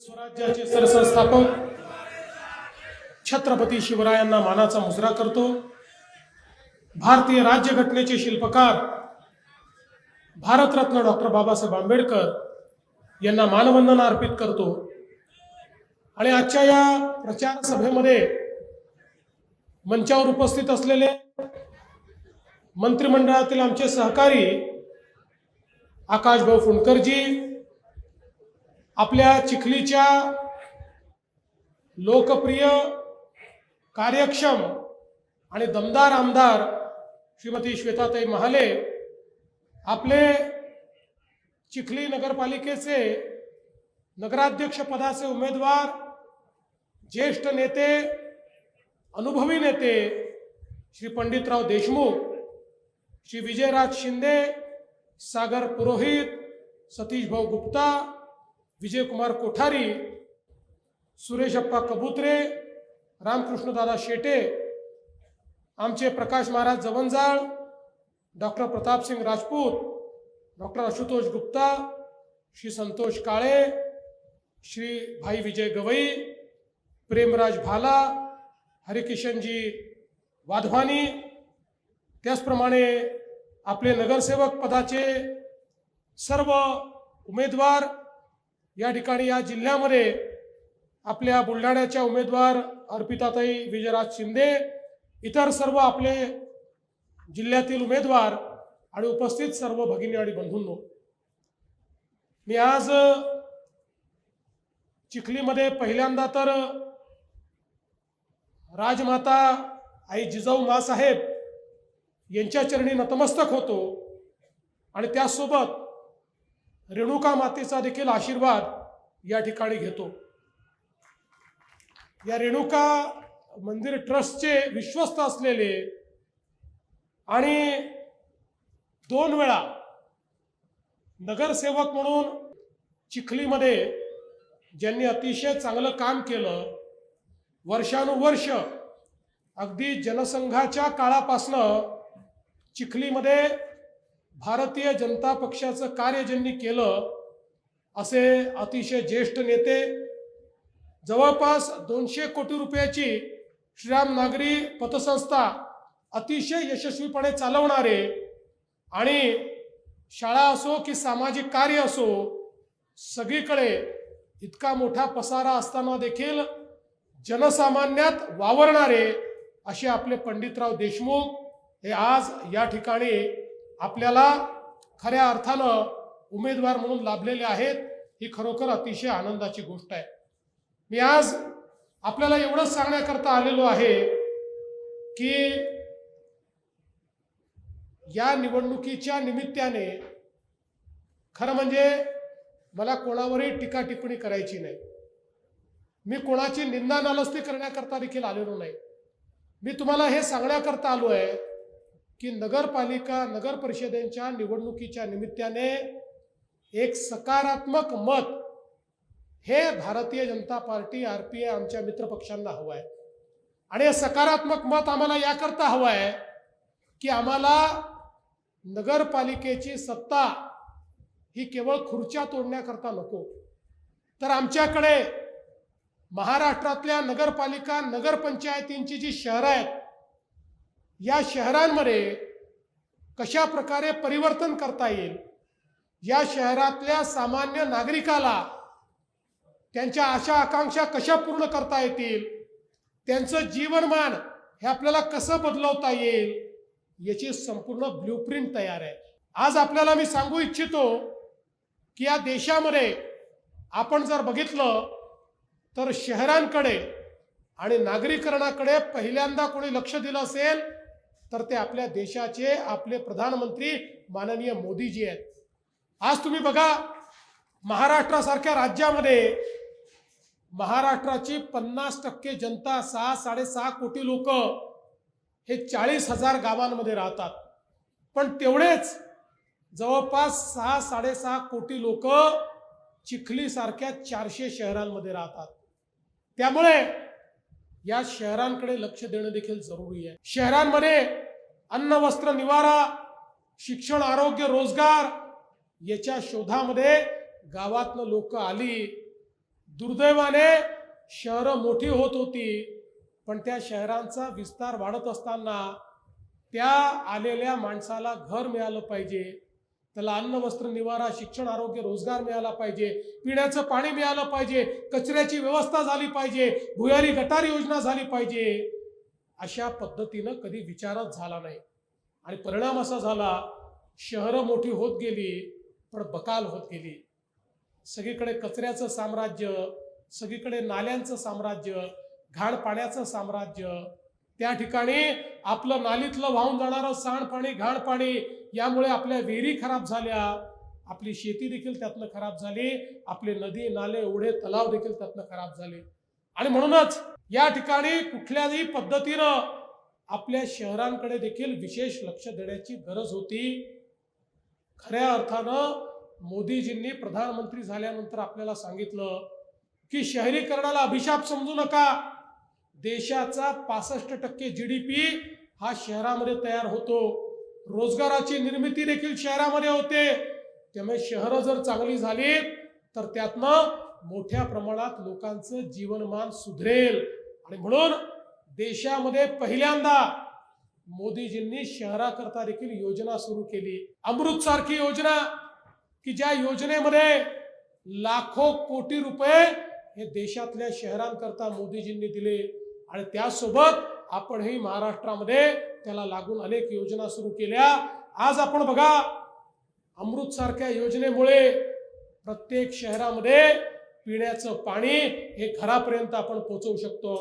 स्वराज्याचे सरसंस्थापक छत्रपती शिवरायांना मानाचा मुजरा करतो. भारतीय राज्यघटनेचे शिल्पकार भारतरत्न डॉक्टर बाबासाहेब आंबेडकर यांना मानवंदना अर्पित करतो. आणि आजच्या या प्रचार सभेमध्ये मंचावर उपस्थित असलेले मंत्रिमंडळातील आमचे सहकारी आकाशभाऊ फुंडकरजी आपल्या चिखलीच्या लोकप्रिय कार्यक्षम आणि दमदार आमदार श्रीमती श्वेताताई महाले आपले चिखली नगरपालिकेचे नगराध्यक्षपदाचे उमेदवार ज्येष्ठ नेते अनुभवी नेते श्री पंडितराव देशमुख श्री विजयराज शिंदे सागर पुरोहित सतीश भाऊ गुप्ता विजयकुमार कोठारी सुरेशप्पा कबुत्रे रामकृष्णदादा शेटे आमचे प्रकाश महाराज जवंजाळ डॉक्टर प्रतापसिंग राजपूत डॉक्टर आशुतोष गुप्ता श्री संतोष काळे श्री भाई विजय गवई प्रेमराज भाला हरिकिशनजी वाधवानी त्याचप्रमाणे आपले नगरसेवक पदाचे सर्व उमेदवार या ठिकाणी या जिल्ह्यामध्ये आपल्या बुलढाण्याच्या उमेदवार अर्पिताताई विजयराज शिंदे इतर सर्व आपले जिल्ह्यातील उमेदवार आणि उपस्थित सर्व भगिनी आणि बंधूंनो मी आज चिखलीमध्ये पहिल्यांदा तर राजमाता आई जिजाऊ मासाहेब यांच्या चरणी नतमस्तक होतो आणि त्यासोबत रेणुका मातेचा देखील आशीर्वाद या ठिकाणी घेतो. या रेणुका मंदिर ट्रस्टचे विश्वस्त असलेले आणि दोन वेळा नगरसेवक म्हणून चिखलीमध्ये ज्यांनी अतिशय चांगलं काम केलं वर्षानुवर्ष अगदी जनसंघाच्या काळापासनं चिखलीमध्ये भारतीय जनता पक्षाचं कार्य ज्यांनी केलं असे अतिशय ज्येष्ठ नेते जवळपास दोनशे कोटी रुपयाची श्रीराम नागरी पतसंस्था अतिशय यशस्वीपणे चालवणारे आणि शाळा असो की सामाजिक कार्य असो सगळीकडे इतका मोठा पसारा असताना देखील जनसामान्यात वावरणारे असे आपले पंडितराव देशमुख हे आज या ठिकाणी आपल्याला खऱ्या अर्थानं उमेदवार म्हणून लाभलेले आहेत ही खरोखर अतिशय आनंदाची गोष्ट आहे. मी आज आपल्याला एवढंच सांगण्याकरता आलेलो आहे की या निवडणुकीच्या निमित्ताने खरं म्हणजे मला कोणावरही टीका टिप्पणी करायची नाही. मी कोणाची निंदा नालस्ती करण्याकरता देखील आलेलो नाही. मी तुम्हाला हे सांगण्याकरता आलो आहे की नगरपालिका नगर परिषदेच्या निवडणुकीच्या निमित्ताने एक सकारात्मक मत हे Bharatiya Janata Party R P I आमच्या मित्रपक्षांना हवं आहे. आणि हे सकारात्मक मत आम्हाला याकरता हवं आहे की आम्हाला नगरपालिकेची सत्ता ही केवळ खुर्च्या तोडण्याकरता नको. तर आमच्याकडे महाराष्ट्रातल्या नगरपालिका नगरपंचायतींची जी शहरं आहेत या शहरांमध्ये कशा प्रकारे परिवर्तन करता येईल? या शहरातल्या सामान्य नागरिकाला त्यांच्या आशा आकांक्षा कशा पूर्ण करता येतील? त्यांचं जीवनमान हे आपल्याला कसं बदलवता येईल? याची संपूर्ण ब्ल्यूप्रिंट तयार आहे. आज आपल्याला मी सांगू इच्छितो की या देशामध्ये आपण जर बघितलं तर शहरांकडे आणि नागरीकरणाकडे पहिल्यांदा कोणी लक्ष दिलं असेल तर ते आपल्या देशाचे आपले प्रधानमंत्री माननीय मोदीजी आहेत. आज तुम्ही बघा महाराष्ट्रासारख्या राज्यामध्ये महाराष्ट्राची पन्नास टक्के जनता सहा साडेसहा कोटी लोक हे चाळीस हजार गावांमध्ये राहतात. पण तेवढेच जवळपास सहा साडेसहा कोटी लोक चिखलीसारख्या चारशे शहरांमध्ये राहतात. त्यामुळे या शहरांकडे लक्ष देणं देखील जरुरी आहे. शहरांमध्ये अन्न वस्त्र निवारा शिक्षण आरोग्य रोजगार याच्या शोधामध्ये गावातनं लोक आली. दुर्दैवाने शहरं मोठी होत होती पण त्या शहरांचा विस्तार वाढत असताना त्या आलेल्या माणसाला घर मिळालं पाहिजे. त्याला अन्न वस्त्र निवारा शिक्षण आरोग्य रोजगार मिळाला पाहिजे. पिण्याचं पाणी मिळालं पाहिजे. कचऱ्याची व्यवस्था झाली पाहिजे. भुयारी गटार योजना झाली पाहिजे. अशा पद्धतीनं कधी विचारच झाला नाही. आणि परिणाम असा झाला शहरं मोठी होत गेली पण बकाल होत गेली. सगळीकडे कचऱ्याचं साम्राज्य सगळीकडे नाल्यांचं साम्राज्य घाण पाण्याचं साम्राज्य त्या ठिकाणी आपलं नालीतलं वाहून जाणारं सांडपाणी घाण पाणी यामुळे आपल्या विहिरी खराब झाल्या. आपली शेती देखील त्यातनं खराब झाली. आपले नदी नाले ओढे तलाव देखील त्यातनं खराब झाले. आणि म्हणूनच या ठिकाणी कुठल्याही पद्धतीनं आपल्या शहरांकडे देखील विशेष लक्ष देण्याची गरज होती. खऱ्या अर्थानं मोदीजींनी प्रधानमंत्री झाल्यानंतर आपल्याला सांगितलं की शहरीकरणाला अभिशाप समजू नका. देशाचा पासष्ट टक्के जी डी पी हा शहरामध्ये तयार होतो. रोजगाराची निर्मिती देखील शहरामध्ये होते. त्यामुळे शहरं जर चांगली झाली तर त्यातनं मोठ्या प्रमाणात लोकांचं जीवनमान सुधरेल. आणि म्हणून देशामध्ये पहिल्यांदा मोदीजींनी शहराकरता देखील योजना सुरू केली. अमृत सारखी योजना की ज्या योजनेमध्ये लाखो कोटी रुपये हे देशातल्या शहरांकरता मोदीजींनी दिले. आणि त्यासोबत आपणही महाराष्ट्रामध्ये त्याला लागून अनेक योजना सुरू केल्या. आज आपण बघा अमृत सारख्या योजनेमुळे प्रत्येक शहरामध्ये पिण्याचं पाणी हे घरापर्यंत आपण पोहोचवू शकतो.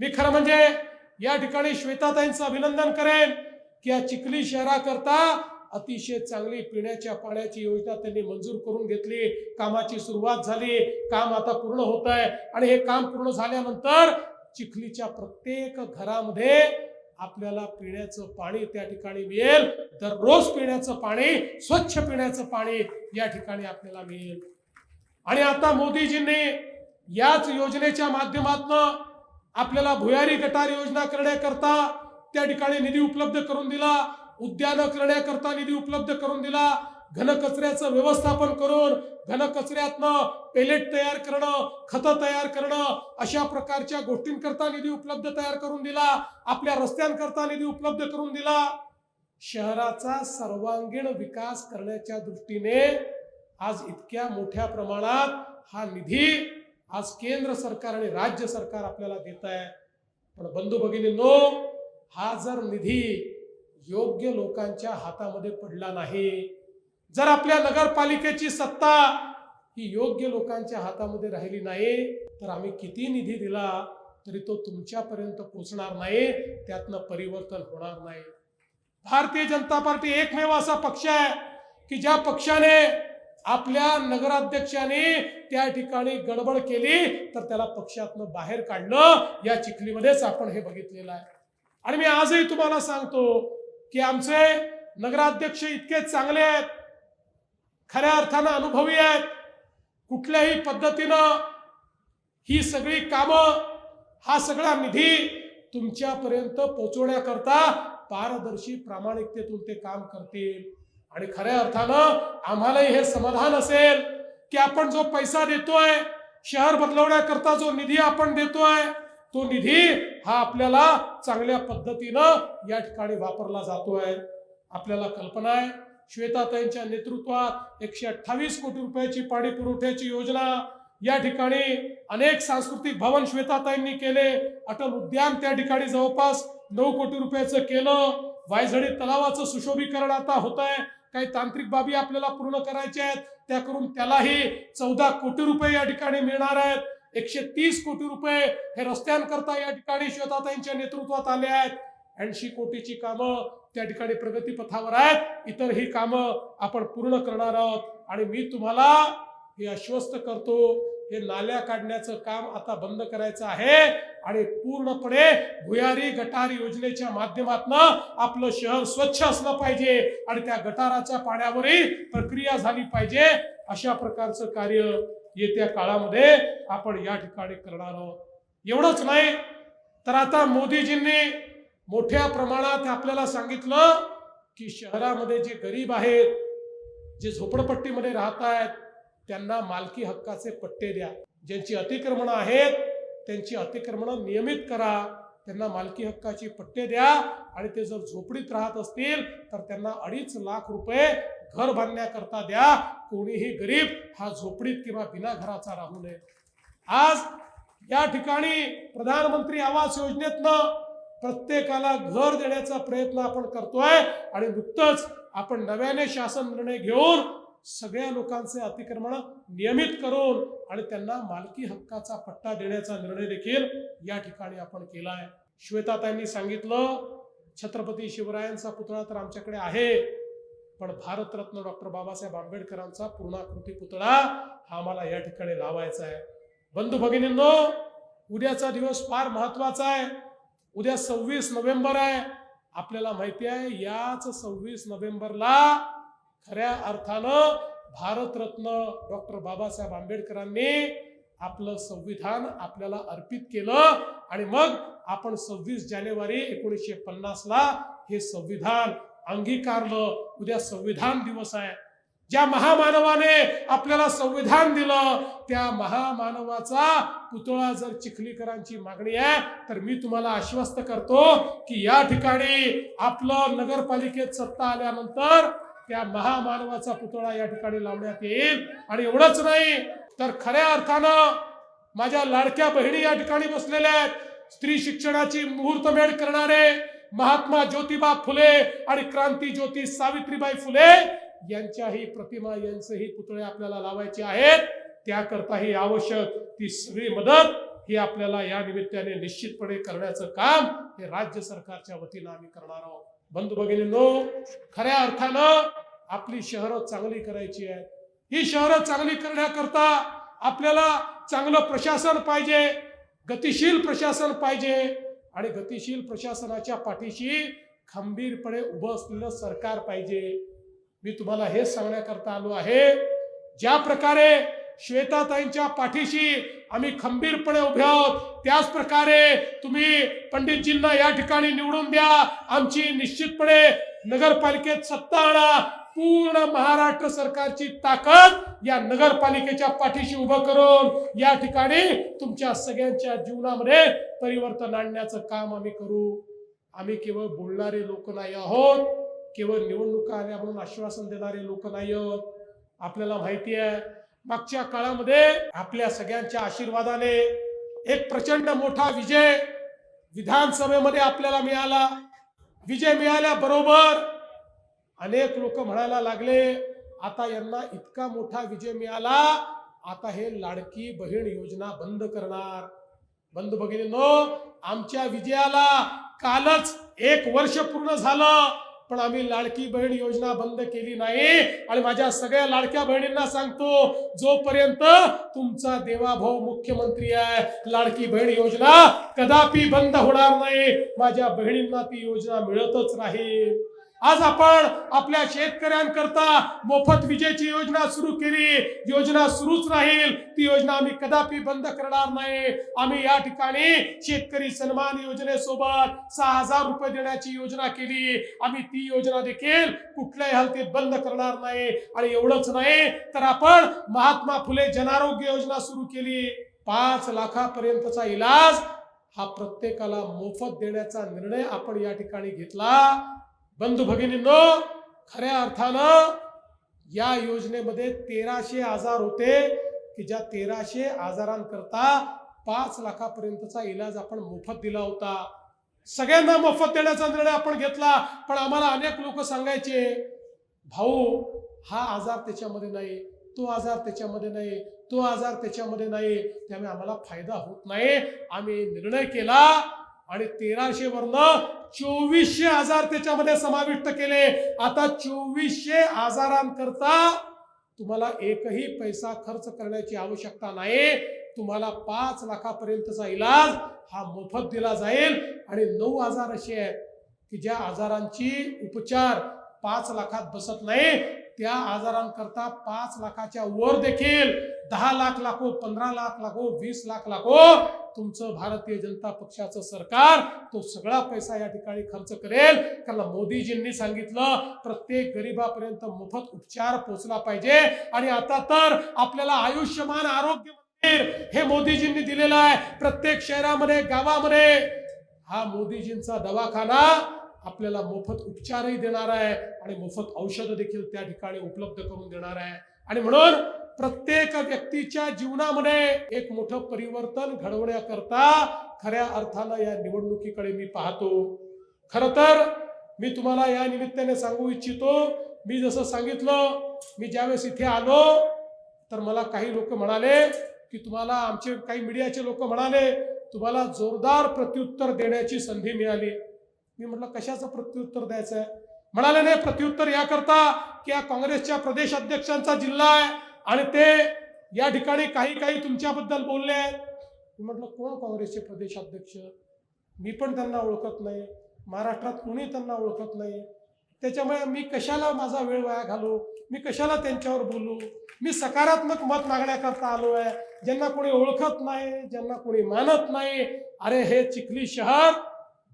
मी खरं म्हणजे या ठिकाणी श्वेताताईंचं अभिनंदन करेन की या चिखली शहराकरता अतिशय चांगली पिण्याच्या पाण्याची योजना त्यांनी मंजूर करून घेतली. कामाची सुरुवात झाली. काम आता पूर्ण होत आहे आणि हे काम पूर्ण झाल्यानंतर चिखलीच्या प्रत्येक घरामध्ये आपल्याला पिण्याचं पाणी त्या ठिकाणी मिळेल. दररोज पिण्याचं पाणी स्वच्छ पिण्याचं पाणी या ठिकाणी आपल्याला मिळेल. आणि आता मोदीजींनी याच योजनेच्या माध्यमातून आपल्याला भुयारी गटार योजना करण्याकरता त्या ठिकाणी निधी उपलब्ध करून दिला. उद्यानं करण्याकरता निधी उपलब्ध करून दिला. घनकचऱ्याचं व्यवस्थापन करून घनकचऱ्यातनं पेलेट तयार करणं खतं तयार करणं अशा प्रकारच्या गोष्टींकरता निधी उपलब्ध तयार करून दिला आपल्या रस्त्यांकरता निधी उपलब्ध करून दिला. शहराचा सर्वांगीण विकास करण्याच्या दृष्टीने आज इतक्या मोठ्या प्रमाणात हा निधी आज केंद्र सरकार आणि राज्य सरकार आपल्याला देत आहे. पण बंधू भगिनींनो हा जर निधी योग्य लोकांच्या हातामध्ये पडला नाही जर आपल्या नगरपालिकेची सत्ता ही योग्य लोकांच्या हातामध्ये राहिली नाही तर आम्ही किती निधी दिला तरी तो तुमच्यापर्यंत पोचणार नाही त्यातनं परिवर्तन होणार नाही. भारतीय जनता पार्टी एकमेव असा पक्ष आहे की ज्या पक्षाने आपल्या नगराध्यक्षाने त्या ठिकाणी गडबड केली तर त्याला पक्षातनं बाहेर काढलं या चिखलीमध्येच आपण हे बघितलेलं आहे. आणि मी आजही तुम्हाला सांगतो की आमचे नगराध्यक्ष इतके चांगले आहेत खऱ्या अर्थानं अनुभवी आहेत. कुठल्याही पद्धतीनं ही सगळी कामं हा सगळा निधी तुमच्यापर्यंत पोहोचवण्याकरता पारदर्शी प्रामाणिकतेतून ते काम करतील. आणि खऱ्या अर्थानं आम्हालाही हे समाधान असेल की आपण जो पैसा देतोय शहर बदलवण्याकरता जो निधी आपण देतोय तो निधी हा आपल्याला चांगल्या पद्धतीनं या ठिकाणी वापरला जातोय. आपल्याला कल्पना आहे श्वेताताईंच्या नेतृत्वात एकशे अठ्ठावीस कोटी रुपयाची पाणी पुरवठ्याची योजना या ठिकाणी अनेक सांस्कृतिक भवन श्वेताताईंनी केले. अटल उद्यान त्या ठिकाणी जवळपास नऊ कोटी रुपयाचं केलं. वायझडी तलावाचं सुशोभीकरण आता होत आहे काही तांत्रिक बाबी आपल्याला पूर्ण करायच्या आहेत. त्या करून त्यालाही चौदा कोटी रुपये या ठिकाणी मिळणार आहेत. एकशे तीस कोटी रुपये हे रस्त्यांकरता या ठिकाणी श्वेताताईंच्या नेतृत्वात आले आहेत. ऐंशी कोटीची कामं त्या ठिकाणी प्रगतीपथावर आहेत. इतर ही कामं आपण पूर्ण करणार आहोत. आणि मी तुम्हाला हे आश्वस्त करतो हे नाल्या काढण्याचं काम आता बंद करायचं आहे. आणि पूर्णपणे भुयारी गटार योजनेच्या माध्यमातून आपलं शहर स्वच्छ असलं पाहिजे आणि त्या गटाराच्या पाण्यावरही प्रक्रिया झाली पाहिजे. अशा प्रकारचं कार्य येत्या काळामध्ये आपण या ठिकाणी करणार आहोत. एवढंच नाही तर आता मोदीजींनी मोठ्या प्रमाणात आपल्याला सांगितलं की शहरामध्ये जे गरीब आहेत जे झोपडपट्टीमध्ये राहत आहेत त्यांना मालकी हक्काचे पट्टे द्या. ज्यांची अतिक्रमणं आहेत त्यांची अतिक्रमणं नियमित करा. त्यांना मालकी हक्काची पट्टे द्या आणि ते जर झोपडीत राहत असतील तर त्यांना अडीच लाख रुपये घर बांधण्याकरता द्या. कोणीही गरीब हा झोपडीत किंवा बिना घराचा राहू नये. आज या ठिकाणी प्रधानमंत्री आवास योजनेतनं प्रत्येकाला घर देण्याचा प्रयत्न आपण करतोय आणि नुकतंच आपण नव्याने शासन निर्णय घेऊन सगळ्या लोकांचे अतिक्रमण नियमित करून आणि त्यांना मालकी हक्काचा पट्टा देण्याचा निर्णय देखील या ठिकाणी आपण केला आहे श्वेताताईंनी सांगितलं छत्रपती शिवरायांचा पुतळा तर आमच्याकडे आहे पण भारतरत्न डॉक्टर बाबासाहेब आंबेडकरांचा पूर्णाकृती पुतळा हा आम्हाला या ठिकाणी लावायचा आहे. बंधू भगिनींनो उद्याचा दिवस फार महत्त्वाचा आहे. उद्या सव्वीस नोव्हेंबर आहे. आपल्याला माहिती आहे याच सव्वीस नोव्हेंबरला खऱ्या अर्थानं भारतरत्न डॉक्टर बाबासाहेब आंबेडकरांनी आपलं संविधान आपल्याला अर्पित केलं आणि मग आपण सव्वीस जानेवारी एकोणीसशे पन्नासला हे संविधान अंगीकारलं. उद्या संविधान दिवस आहे. ज्या महामानवाने आपल्याला संविधान दिलं त्या महामानवाचा पुतळा जर चिखलीकरांची मागणी आहे तर मी तुम्हाला आश्वस्त करतो की या ठिकाणी आपलं नगरपालिकेत सत्ता आल्यानंतर त्या महामानवाचा पुतळा या ठिकाणी लावण्यात येईल. आणि एवढंच नाही तर खऱ्या अर्थानं माझ्या लाडक्या बहिणी या ठिकाणी बसलेल्या आहेत. स्त्री शिक्षणाची मुहूर्तमेढ करणारे महात्मा ज्योतिबा फुले आणि क्रांती ज्योती सावित्रीबाई फुले यांच्याही प्रतिमा यांचेही पुतळे आपल्याला लावायचे आहेत. त्याकरताही आवश्यक ती सगळी मदत ही आपल्याला या निमित्ताने निश्चितपणे करण्याचं काम हे राज्य सरकारच्या वतीनं आम्ही करणार आहोत. बंधू भगिनींनो खऱ्या अर्थानं आपली शहरं चांगली करायची आहेत. ही शहरं चांगली करण्याकरता आपल्याला चांगलं प्रशासन पाहिजे गतिशील प्रशासन पाहिजे आणि गतिशील प्रशासनाच्या पाठीशी खंबीरपणे उभं असलेलं सरकार पाहिजे. मी तुम्हाला हेच सांगण्याकरता आलो आहे. ज्या प्रकारे श्वेताताईंच्या पाठीशी आम्ही खंबीरपणे उभे आहोत त्याच प्रकारे तुम्ही पंडितजींना या ठिकाणी निवडून द्या. आमची निश्चितपणे नगरपालिकेत सत्ता आणा. पूर्ण महाराष्ट्र सरकारची ताकद या नगरपालिकेच्या पाठीशी उभं करून या ठिकाणी तुमच्या सगळ्यांच्या जीवनामध्ये परिवर्तन आणण्याचं काम आम्ही करू. आम्ही केवळ बोलणारे लोक नाही आहोत. केवळ निवडणुका आल्या म्हणून आश्वासन देणारे लोक नाही आहोत आपल्याला माहिती आहे मागच्या काळामध्ये आपल्या सगळ्यांच्या आशीर्वादाने एक प्रचंड मोठा विजय विधानसभेमध्ये आपल्याला मिळाला. विजय मिळाल्याबरोबर अनेक लोक म्हणायला लागले आता यांना इतका मोठा विजय मिळाला आता हे लाडकी बहीण योजना बंद करणार. बंधू भगिनींनो आमच्या विजयाला कालच एक वर्ष पूर्ण झालं. पण आम्ही लाडकी बहीण योजना बंद केली नाही. आणि माझ्या सगळ्या लाडक्या बहिणींना सांगतो जोपर्यंत तुमचा देवाभाऊ मुख्यमंत्री आहे लाडकी बहीण योजना कदापि बंद होणार नाही. माझ्या बहिणींना ती योजना मिळतच राहील आज आपण आपल्या शेतकऱ्यांकरता मोफत विजेची योजना सुरू केली. योजना सुरूच राहील. ती योजना आम्ही कदापि बंद करणार नाही. आम्ही या ठिकाणी शेतकरी सन्मान योजनेसोबत सहा हजार रुपये देण्याची योजना केली. आम्ही ती योजना देखील कुठल्याही हालतीत बंद करणार नाही. आणि एवढंच नाही तर आपण महात्मा फुले जनारोग्य योजना सुरू केली. पाच लाखापर्यंतचा इलाज हा प्रत्येकाला मोफत देण्याचा निर्णय आपण या ठिकाणी घेतला. बंधू भगिनींनो खऱ्या अर्थानं या योजनेमध्ये तेराशे आजार होते की ज्या तेराशे आजारांकरता पाच लाखापर्यंतचा इलाज आपण मोफत दिला होता. सगळ्यांना मोफत देण्याचा निर्णय आपण घेतला पण आम्हाला अनेक लोक सांगायचे भाऊ हा आजार त्याच्यामध्ये नाही तो आजार त्याच्यामध्ये नाही तो आजार त्याच्यामध्ये नाही त्यामुळे आम्हाला फायदा होत नाही. आम्ही निर्णय केला आणि तेराशे वरनं चोवीसशे आजार त्याच्यामध्ये समाविष्ट केले. आता चोवीसशे आजारांकरता तुम्हाला एकही पैसा खर्च करण्याची आवश्यकता नाही. तुम्हाला पाच लाखापर्यंतचा इलाज हा मोफत दिला जाईल. आणि नऊ आजार असे आहेत की ज्या आजारांची उपचार पाच लाखात बसत नाही. त्या आजारांकरता पाच लाखाच्या वर देखील दहा लाख लाखो पंधरा लाख लाखो वीस लाख लाखो तुमचं भारतीय जनता पक्षाचं सरकार तो सगळा पैसा या ठिकाणी खर्च करेल. कारण मोदीजींनी सांगितलं प्रत्येक गरीबापर्यंत मोफत उपचार पोहोचला पाहिजे. आणि आता तर आपल्याला आयुष्यमान आरोग्य हे मोदीजींनी दिलेलं आहे. प्रत्येक शहरामध्ये गावामध्ये हा मोदीजींचा दवाखाना आपल्याला मोफत उपचारही देणार आहे आणि मोफत औषधं देखील त्या ठिकाणी उपलब्ध करून देणार आहे. आणि म्हणून प्रत्येक व्यक्तीच्या जीवनामध्ये एक मोठं परिवर्तन घडवण्याकरता खऱ्या अर्थानं या निवडणुकीकडे मी पाहतो. खर तर मी तुम्हाला या निमित्ताने सांगू इच्छितो मी जसं सांगितलं मी ज्यावेळेस इथे आलो तर मला काही लोक म्हणाले की तुम्हाला आमचे काही मीडियाचे लोक म्हणाले तुम्हाला जोरदार प्रत्युत्तर देण्याची संधी मिळाली. मी म्हटलं कशाचं प्रत्युत्तर द्यायचं आहे म्हणाले नाही प्रत्युत्तर याकरता की या काँग्रेसच्या प्रदेश अध्यक्षांचा जिल्हा आहे आणि ते या ठिकाणी काही काही तुमच्याबद्दल बोलले आहेत. मी म्हटलं कोण काँग्रेसचे प्रदेश अध्यक्ष? मी पण त्यांना ओळखत नाही. महाराष्ट्रात कोणी त्यांना ओळखत नाही? त्याच्यामुळे मी कशाला माझा वेळ वाया घालू? मी कशाला त्यांच्यावर बोलू? मी सकारात्मक मत मागण्याकरता आलो आहे ज्यांना कोणी ओळखत नाही ज्यांना कोणी मानत नाही अरे हे चिखली शहर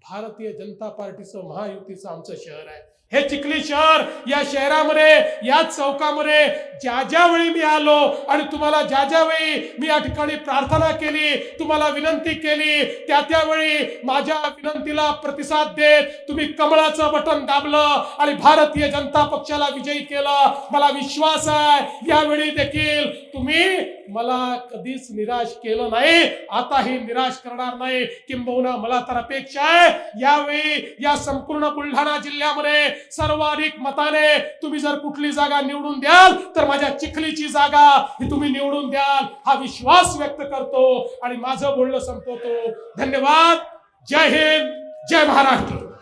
भारतीय जनता पार्टीचं महायुतीचं आमचं शहर आहे. हे चिखली शहर या शहरामध्ये या चौकामध्ये ज्या ज्या वेळी मी आलो आणि तुम्हाला ज्या ज्या वेळी मी या ठिकाणी प्रार्थना केली तुम्हाला विनंती केली त्या त्यावेळी माझ्या विनंतीला प्रतिसाद देत तुम्ही कमळाचं बटन दाबलं आणि भारतीय जनता पक्षाला विजयी केलं. मला विश्वास आहे यावेळी देखील तुम्ही मला कधीच निराश केलं नाही. आताही निराश करणार नाही. किंबहुना मला तर अपेक्षा आहे. यावेळी या संपूर्ण बुलढाणा जिल्ह्यामध्ये सर्वाधिक मताने तुम्ही जर कुठली जागा निवडून द्याल तर माझ्या चिखलीची जागा ही तुम्ही निवडून द्याल हा विश्वास व्यक्त करतो आणि माझं बोलणं संपवतो. धन्यवाद. जय हिंद. जय महाराष्ट्र.